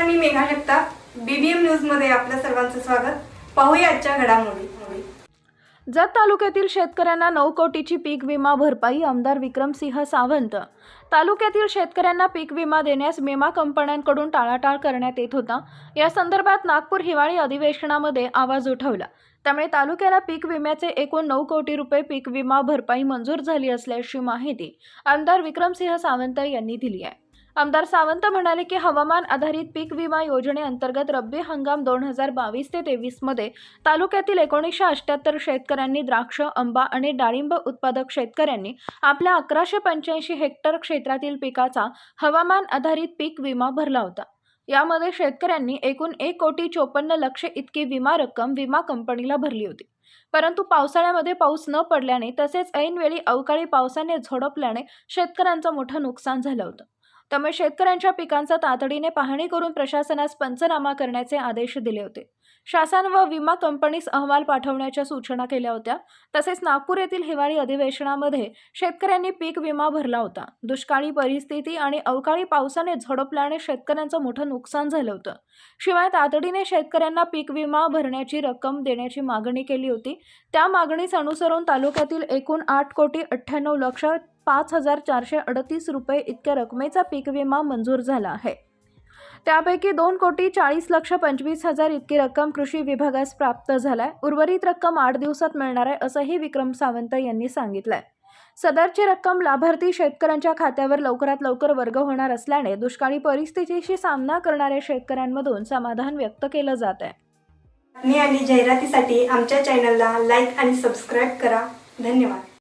Megha Jagtap. BBM न्यूजमध्ये आपल्या सर्वांचं स्वागत. पाहूया आजच्या घडामोडी. जत तालुक्यातील शेतकऱ्यांना नऊ कोटीची पीक विमा भरपाई आमदार विक्रमसिंह सावंत. तालुक्यातील शेतकऱ्यांना पीक विमा देण्यास विमा कंपन्यांकडून टाळाटाळ करण्यात येत होता. या संदर्भात नागपूर हिवाळी अधिवेशनामध्ये आवाज उठवला. त्यामुळे तालुक्याला पीक विम्याचे एकूण नऊ कोटी रुपये पीक विमा भरपाई मंजूर झाली असल्याची माहिती आमदार विक्रमसिंह सावंत यांनी दिली आहे. आमदार सावंत म्हणाले की हवामान आधारित पीक विमा योजनेअंतर्गत रब्बी हंगाम दोन हजार बावीस ते तेवीसमध्ये तालुक्यातील एकोणीसशे अठ्ठ्याहत्तर शेतकऱ्यांनी द्राक्ष आंबा आणि डाळिंब उत्पादक शेतकऱ्यांनी आपल्या अकराशे पंच्याऐंशी हेक्टर क्षेत्रातील पिकाचा हवामान आधारित पीक विमा भरला होता. यामध्ये शेतकऱ्यांनी एकूण एक कोटी चोपन्न लक्ष इतकी विमा रक्कम विमा कंपनीला भरली होती. परंतु पावसाळ्यामध्ये पाऊस न पडल्याने तसेच ऐनवेळी अवकाळी पावसाने झोडपल्याने शेतकऱ्यांचं मोठं नुकसान झालं होतं. त्यामुळे शेतकऱ्यांच्या पिकांचा तातडीने पाहणी करून प्रशासनास पंचनामा करण्याचे आदेश दिले होते. शासन व विमा कंपनीस अहवाल पाठवण्याच्या सूचना केल्या होत्या. तसेच नागपूर येथील हिवाळी अधिवेशनामध्ये शेतकऱ्यांनी पीक विमा भरला होता. दुष्काळी परिस्थिती आणि अवकाळी पावसाने झोडपल्याने शेतकऱ्यांचं मोठं नुकसान झालं होतं. शिवाय तातडीने शेतकऱ्यांना पीक विमा भरण्याची रक्कम देण्याची मागणी केली होती. त्या मागणीस अनुसरून तालुक्यातील एकूण आठ कोटी अठ्ठ्याण्णव लक्ष पाच हजार चारशे अडतीस रुपये इतक्या रकमेचा पीक विमा मंजूर झाला आहे. त्यापैकी दोन कोटी चाळीस लक्ष पंचवीस हजार इतकी रक्कम कृषी विभागास प्राप्त झालाय. उर्वरित रक्कम आठ दिवसात मिळणार आहे असंही विक्रम सावंत यांनी सांगितलंय. सदरची रक्कम लाभार्थी शेतकऱ्यांच्या खात्यावर लवकरात लवकर वर्ग होणार असल्याने दुष्काळी परिस्थितीशी सामना करणाऱ्या शेतकऱ्यांमधून समाधान व्यक्त केलं जात आहे बातमी आणि जाहिरातीसाठी आमच्या चॅनलला लाईक आणि सबस्क्राईब करा. धन्यवाद.